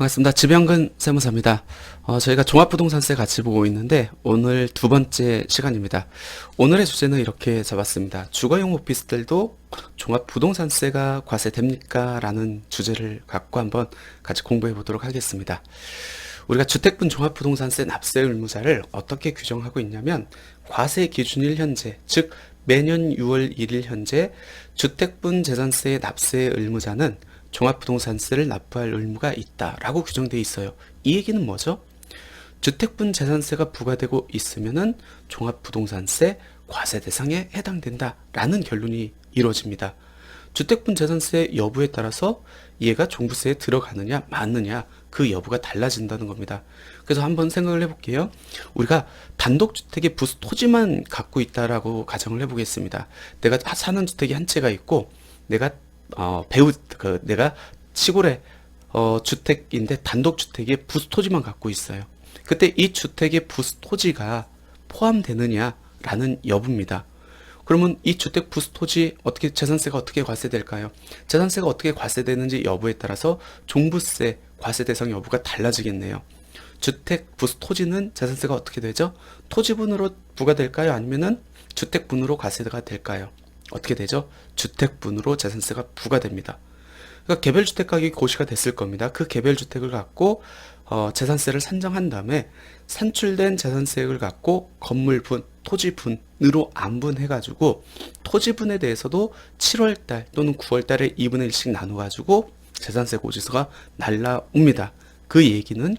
반갑습니다. 지병근 세무사입니다. 어, 저희가 종합부동산세 같이 보고 있는데 오늘 두 번째 시간입니다. 오늘의 주제는 이렇게 잡았습니다. 주거용 오피스텔도 종합부동산세가 과세됩니까? 라는 주제를 갖고 한번 같이 공부해 보도록 하겠습니다. 우리가 주택분 종합부동산세 납세 의무자를 어떻게 규정하고 있냐면 과세 기준일 현재 즉 매년 6월 1일 현재 주택분 재산세 납세 의무자는 종합부동산세를 납부할 의무가 있다라고 규정되어 있어요. 이 얘기는 뭐죠? 주택분 재산세가 부과되고 있으면은 종합부동산세 과세 대상에 해당된다라는 결론이 이루어집니다. 주택분 재산세 여부에 따라서 얘가 종부세에 들어가느냐 마느냐 그 여부가 달라진다는 겁니다. 그래서 한번 생각을 해볼게요. 우리가 단독주택의 부수 토지만 갖고 있다라고 가정을 해보겠습니다. 내가 사는 주택이 한 채가 있고 내가 어, 배우 그 내가 시골에 어, 주택인데 단독 주택에 부수 토지만 갖고 있어요. 그때 이 주택의 부수 토지가 포함되느냐라는 여부입니다. 그러면 이 주택 부수 토지 어떻게 재산세가 어떻게 과세될까요? 재산세가 어떻게 과세되는지 여부에 따라서 종부세 과세 대상 여부가 달라지겠네요. 주택 부수 토지는 재산세가 어떻게 되죠? 토지분으로 부과될까요? 아니면은 주택분으로 과세가 될까요? 어떻게 되죠? 주택분으로 재산세가 부과됩니다. 그러니까 개별주택 가격이 고시가 됐을 겁니다. 그 개별주택을 갖고 어, 재산세를 산정한 다음에 산출된 재산세액을 갖고 건물분, 토지분으로 안분해가지고 토지분에 대해서도 7월달 또는 9월달에 2분의 1씩 나눠가지고 재산세 고지서가 날라옵니다. 그 얘기는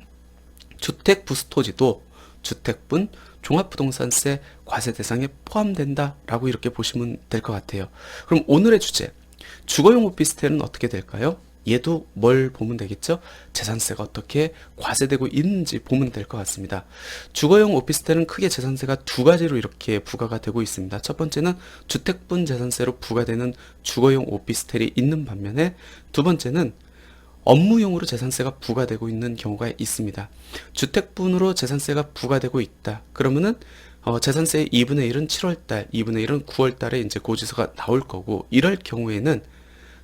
주택 부수토지도 주택분 종합부동산세 과세 대상에 포함된다라고 이렇게 보시면 될 것 같아요. 그럼 오늘의 주제 주거용 오피스텔은 어떻게 될까요? 얘도 뭘 보면 되겠죠? 재산세가 어떻게 과세되고 있는지 보면 될 것 같습니다. 주거용 오피스텔은 크게 재산세가 두 가지로 이렇게 부과가 되고 있습니다. 첫 번째는 주택분 재산세로 부과되는 주거용 오피스텔이 있는 반면에 두 번째는 업무용으로 재산세가 부과되고 있는 경우가 있습니다. 주택분으로 재산세가 부과되고 있다. 그러면은 어, 재산세의 2분의 1은 7월달, 2분의 1은 9월달에 이제 고지서가 나올 거고 이럴 경우에는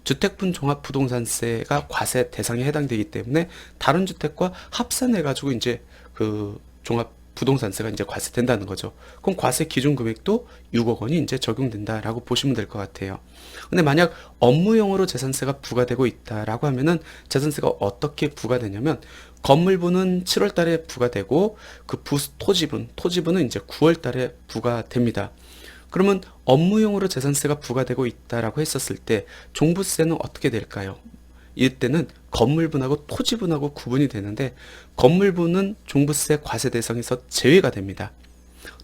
주택분 종합부동산세가 과세 대상에 해당되기 때문에 다른 주택과 합산해 가지고 이제 그 종합 부동산세가 이제 과세된다는 거죠. 그럼 과세 기준 금액도 6억 원이 이제 적용된다라고 보시면 될 것 같아요. 근데 만약 업무용으로 재산세가 부과되고 있다라고 하면은 재산세가 어떻게 부과되냐면 건물분은 7월 달에 부과되고 그 부수 토지분, 토지분은 이제 9월 달에 부과됩니다. 그러면 업무용으로 재산세가 부과되고 있다라고 했었을 때 종부세는 어떻게 될까요? 이때는 건물분하고 토지분하고 구분이 되는데 건물분은 종부세 과세 대상에서 제외가 됩니다.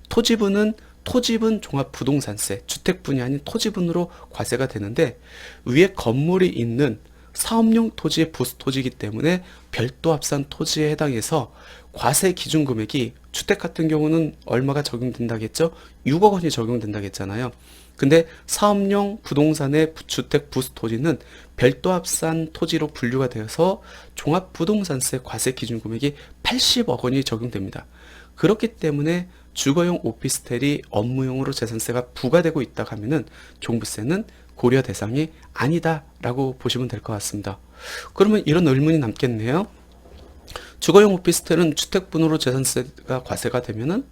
토지분은 토지분 종합부동산세, 주택분이 아닌 토지분으로 과세가 되는데 위에 건물이 있는 사업용 토지의 부수 토지이기 때문에 별도 합산 토지에 해당해서 과세 기준 금액이 주택 같은 경우는 얼마가 적용된다겠죠? 6억 원이 적용된다겠잖아요. 근데 사업용 부동산의 주택 부수 토지는 별도 합산 토지로 분류가 되어서 종합 부동산세 과세 기준 금액이 80억 원이 적용됩니다. 그렇기 때문에 주거용 오피스텔이 업무용으로 재산세가 부과되고 있다 하면은 종부세는 고려 대상이 아니다라고 보시면 될 것 같습니다. 그러면 이런 의문이 남겠네요. 주거용 오피스텔은 주택분으로 재산세가 과세가 되면은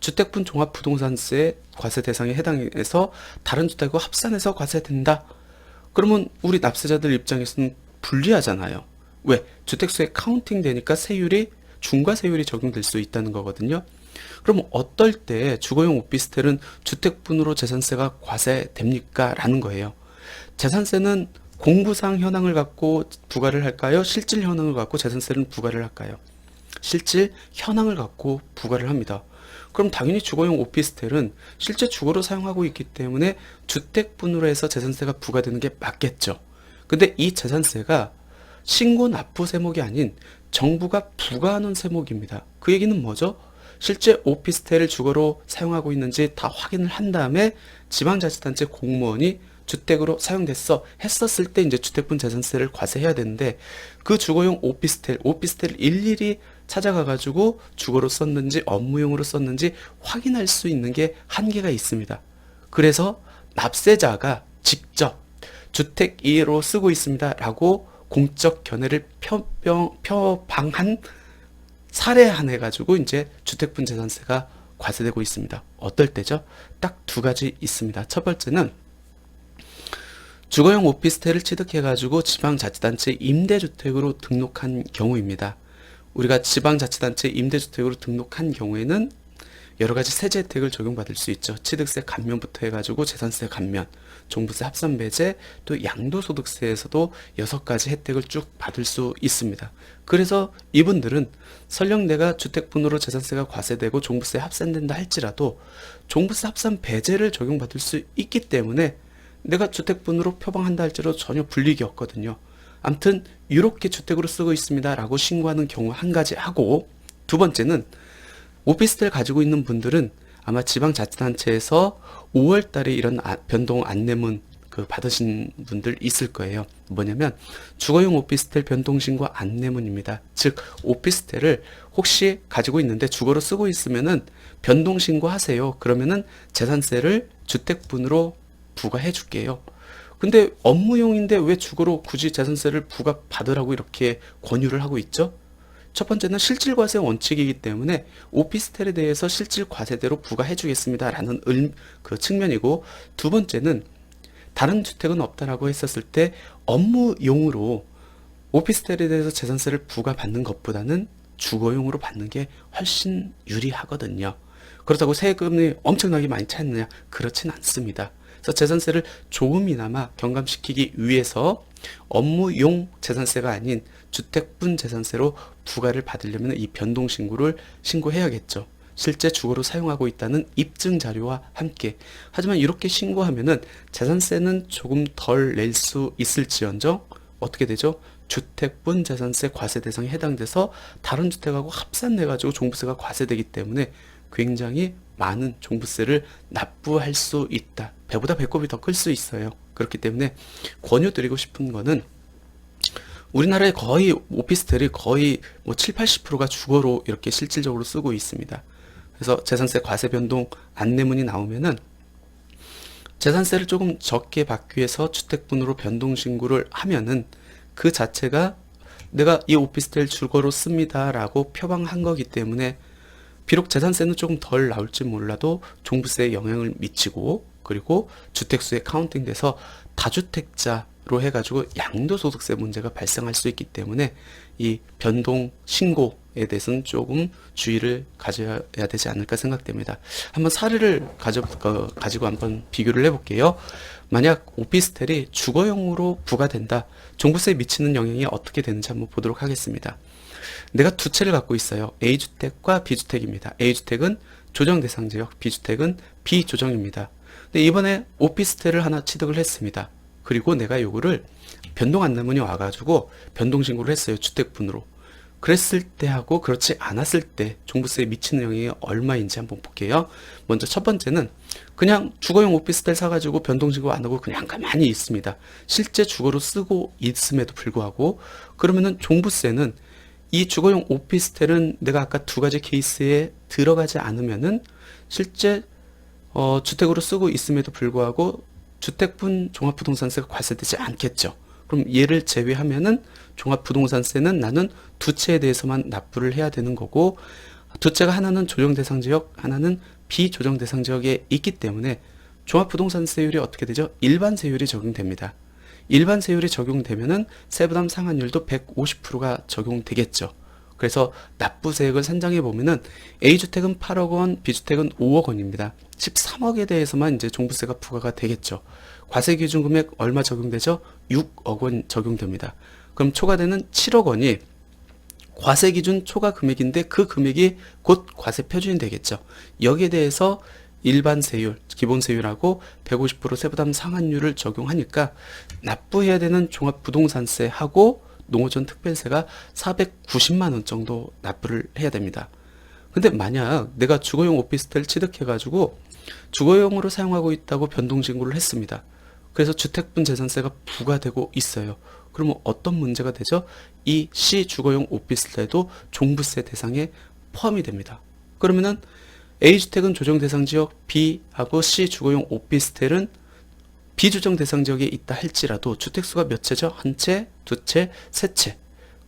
주택분 종합부동산세 과세 대상에 해당해서 다른 주택과 합산해서 과세된다. 그러면 우리 납세자들 입장에서는 불리하잖아요. 왜? 주택수에 카운팅 되니까 세율이 중과세율이 적용될 수 있다는 거거든요. 그럼 어떨 때 주거용 오피스텔은 주택분으로 재산세가 과세됩니까? 라는 거예요. 재산세는 공부상 현황을 갖고 부과를 할까요? 실질 현황을 갖고 재산세는 부과를 할까요? 실질 현황을 갖고 부과를 합니다. 그럼 당연히 주거용 오피스텔은 실제 주거로 사용하고 있기 때문에 주택분으로 해서 재산세가 부과되는 게 맞겠죠. 근데 이 재산세가 신고 납부 세목이 아닌 정부가 부과하는 세목입니다. 그 얘기는 뭐죠? 실제 오피스텔을 주거로 사용하고 있는지 다 확인을 한 다음에 지방자치단체 공무원이 주택으로 사용됐어 했었을 때 이제 주택분 재산세를 과세해야 되는데 그 주거용 오피스텔 오피스텔 일일이 찾아가 가지고 주거로 썼는지 업무용으로 썼는지 확인할 수 있는 게 한계가 있습니다. 그래서 납세자가 직접 주택 2로 쓰고 있습니다라고 공적 견해를 표방한 사례한해 가지고 이제 주택분 재산세가 과세되고 있습니다. 어떨 때죠? 딱 두 가지 있습니다. 첫 번째는 주거용 오피스텔을 취득해 가지고 지방자치단체 임대주택으로 등록한 경우입니다. 우리가 지방자치단체 임대주택으로 등록한 경우에는 여러 가지 세제 혜택을 적용받을 수 있죠. 취득세 감면부터 해가지고 재산세 감면, 종부세 합산 배제, 또 양도소득세에서도 여섯 가지 혜택을 쭉 받을 수 있습니다. 그래서 이분들은 설령 내가 주택분으로 재산세가 과세되고 종부세 합산된다 할지라도 종부세 합산 배제를 적용받을 수 있기 때문에 내가 주택분으로 표방한다 할지라도 전혀 불이익이 없거든요. 암튼 이렇게 주택으로 쓰고 있습니다 라고 신고하는 경우 한 가지 하고 두 번째는 오피스텔 가지고 있는 분들은 아마 지방자치단체에서 5월 달에 이런 아- 변동 안내문 그 받으신 분들 있을 거예요. 뭐냐면 주거용 오피스텔 변동 신고 안내문입니다. 즉 오피스텔을 혹시 가지고 있는데 주거로 쓰고 있으면은 변동 신고하세요. 그러면은 재산세를 주택분으로 부과해 줄게요. 근데 업무용인데 왜 주거로 굳이 재산세를 부과 받으라고 이렇게 권유를 하고 있죠? 첫 번째는 실질과세 원칙이기 때문에 오피스텔에 대해서 실질과세대로 부과해주겠습니다라는 을, 그 측면이고 두 번째는 다른 주택은 없다라고 했었을 때 업무용으로 오피스텔에 대해서 재산세를 부과받는 것보다는 주거용으로 받는 게 훨씬 유리하거든요. 그렇다고 세금이 엄청나게 많이 차있느냐? 그렇진 않습니다. 그래서 재산세를 조금이나마 경감시키기 위해서 업무용 재산세가 아닌 주택분 재산세로 부과를 받으려면 이 변동 신고를 신고해야겠죠. 실제 주거로 사용하고 있다는 입증 자료와 함께. 하지만 이렇게 신고하면은 재산세는 조금 덜 낼 수 있을지언정 어떻게 되죠? 주택분 재산세 과세 대상에 해당돼서 다른 주택하고 합산내 가지고 종부세가 과세되기 때문에 굉장히 많은 종부세를 납부할 수 있다. 배보다 배꼽이 더 클 수 있어요. 그렇기 때문에 권유드리고 싶은 거는 우리나라의 거의 오피스텔이 거의 뭐 7, 80%가 주거로 이렇게 실질적으로 쓰고 있습니다. 그래서 재산세 과세 변동 안내문이 나오면은 재산세를 조금 적게 받기 위해서 주택분으로 변동 신고를 하면은 그 자체가 내가 이 오피스텔 주거로 씁니다라고 표방한 거기 때문에 비록 재산세는 조금 덜 나올지 몰라도 종부세에 영향을 미치고 그리고 주택수에 카운팅돼서 다주택자 로 해가지고 양도소득세 문제가 발생할 수 있기 때문에 이 변동 신고에 대해서는 조금 주의를 가져야 되지 않을까 생각됩니다. 한번 사례를 가져, 어, 가지고 한번 비교를 해볼게요. 만약 오피스텔이 주거용으로 부과된다. 종부세에 미치는 영향이 어떻게 되는지 한번 보도록 하겠습니다. 내가 두 채를 갖고 있어요. A주택과 B주택입니다. A주택은 조정 대상 지역, B주택은 비조정입니다. 근데 이번에 오피스텔을 하나 취득을 했습니다. 그리고 내가 요거를 변동 안내문이 와가지고 변동 신고를 했어요. 주택분으로. 그랬을 때 하고 그렇지 않았을 때 종부세에 미치는 영향이 얼마인지 한번 볼게요. 먼저 첫 번째는 그냥 주거용 오피스텔 사가지고 변동 신고 안 하고 그냥 가만히 있습니다. 실제 주거로 쓰고 있음에도 불구하고 그러면은 종부세는 이 주거용 오피스텔은 내가 아까 두 가지 케이스에 들어가지 않으면은 실제 어, 주택으로 쓰고 있음에도 불구하고 주택분 종합부동산세가 과세되지 않겠죠. 그럼 얘를 제외하면은 종합부동산세는 나는 두 채에 대해서만 납부를 해야 되는 거고 두 채가 하나는 조정 대상 지역, 하나는 비조정 대상 지역에 있기 때문에 종합부동산세율이 어떻게 되죠? 일반 세율이 적용됩니다. 일반 세율이 적용되면은 세부담 상한율도 150%가 적용되겠죠. 그래서 납부세액을 산정해 보면은 A주택은 8억 원, B주택은 5억 원입니다. 13억에 대해서만 이제 종부세가 부과가 되겠죠. 과세 기준 금액 얼마 적용되죠? 6억 원 적용됩니다. 그럼 초과되는 7억 원이 과세 기준 초과 금액인데 그 금액이 곧 과세 표준이 되겠죠. 여기에 대해서 일반 세율, 기본 세율하고 150% 세부담 상한율을 적용하니까 납부해야 되는 종합 부동산세하고 농어촌 특별세가 490만 원 정도 납부를 해야 됩니다. 근데 만약 내가 주거용 오피스텔 취득해가지고 주거용으로 사용하고 있다고 변동 신고를 했습니다. 그래서 주택분 재산세가 부과되고 있어요. 그러면 어떤 문제가 되죠? 이 C 주거용 오피스텔도 종부세 대상에 포함이 됩니다. 그러면은 A주택은 조정 대상 지역, B하고 C 주거용 오피스텔은 비주정 대상 지역에 있다 할지라도 주택수가 몇 채죠? 한 채, 두 채, 세 채.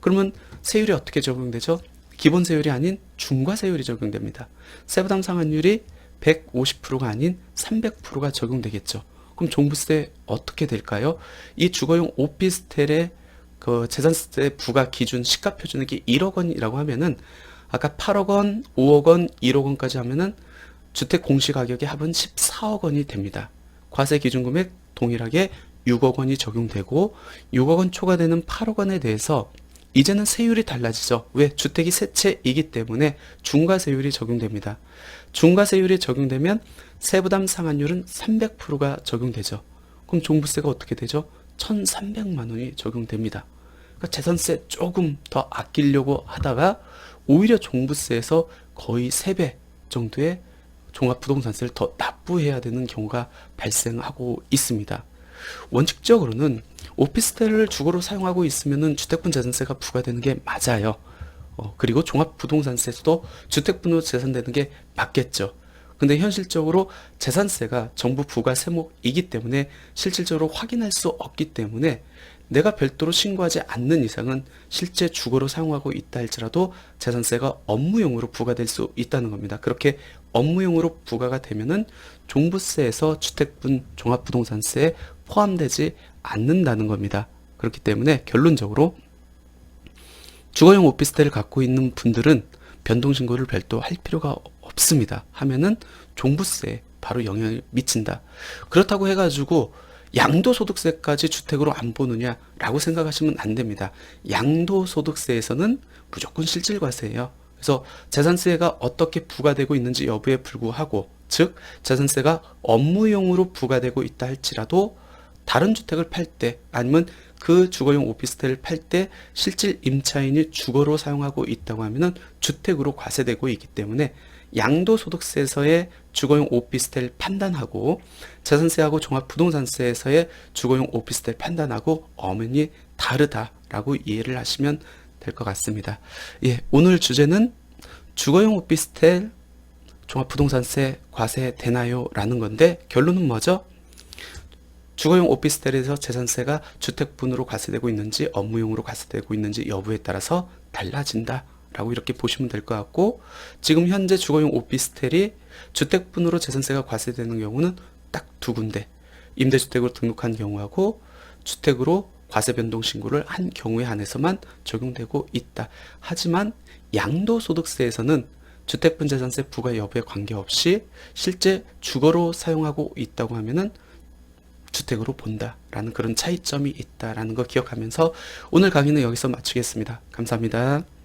그러면 세율이 어떻게 적용되죠? 기본 세율이 아닌 중과 세율이 적용됩니다. 세부담 상환율이 150%가 아닌 300%가 적용되겠죠. 그럼 종부세 어떻게 될까요? 이 주거용 오피스텔의 그 재산세 부과 기준 시가 표준액이 1억 원이라고 하면은 아까 8억 원, 5억 원, 1억 원까지 하면은 주택 공시 가격의 합은 14억 원이 됩니다. 과세 기준 금액 동일하게 6억 원이 적용되고 6억 원 초과되는 8억 원에 대해서 이제는 세율이 달라지죠. 왜? 주택이 세 채이기 때문에 중과세율이 적용됩니다. 중과세율이 적용되면 세부담 상환율은 300%가 적용되죠. 그럼 종부세가 어떻게 되죠? 1,300만 원이 적용됩니다. 그러니까 재산세 조금 더 아끼려고 하다가 오히려 종부세에서 거의 3배 정도의 종합부동산세를 더 납부해야 되는 경우가 발생하고 있습니다. 원칙적으로는 오피스텔을 주거로 사용하고 있으면은 주택분 재산세가 부과되는 게 맞아요. 어, 그리고 종합부동산세도 주택분으로 재산되는 게 맞겠죠. 근데 현실적으로 재산세가 정부 부과 세목이기 때문에 실질적으로 확인할 수 없기 때문에 내가 별도로 신고하지 않는 이상은 실제 주거로 사용하고 있다 할지라도 재산세가 업무용으로 부과될 수 있다는 겁니다. 그렇게 업무용으로 부과가 되면은 종부세에서 주택분 종합부동산세에 포함되지 않는다는 겁니다. 그렇기 때문에 결론적으로 주거용 오피스텔을 갖고 있는 분들은 변동신고를 별도 할 필요가 없습니다. 하면은 종부세에 바로 영향을 미친다. 그렇다고 해가지고 양도소득세까지 주택으로 안 보느냐라고 생각하시면 안 됩니다. 양도소득세에서는 무조건 실질과세예요. 그래서 재산세가 어떻게 부과되고 있는지 여부에 불구하고 즉 재산세가 업무용으로 부과되고 있다 할지라도 다른 주택을 팔 때 아니면 그 주거용 오피스텔을 팔 때 실질 임차인이 주거로 사용하고 있다고 하면은 주택으로 과세되고 있기 때문에 양도소득세에서의 주거용 오피스텔 판단하고 재산세하고 종합부동산세에서의 주거용 오피스텔 판단하고 엄연히 다르다라고 이해를 하시면 될 것 같습니다. 예, 오늘 주제는 주거용 오피스텔 종합부동산세 과세 되나요? 라는 건데 결론은 뭐죠? 주거용 오피스텔에서 재산세가 주택분으로 과세되고 있는지 업무용으로 과세되고 있는지 여부에 따라서 달라진다. 라고 이렇게 보시면 될 것 같고 지금 현재 주거용 오피스텔이 주택분으로 재산세가 과세되는 경우는 딱 두 군데 임대주택으로 등록한 경우하고 주택으로 과세 변동 신고를 한 경우에 한해서만 적용되고 있다. 하지만 양도소득세에서는 주택분 재산세 부과 여부에 관계없이 실제 주거로 사용하고 있다고 하면은 주택으로 본다라는 그런 차이점이 있다라는 거 기억하면서 오늘 강의는 여기서 마치겠습니다. 감사합니다.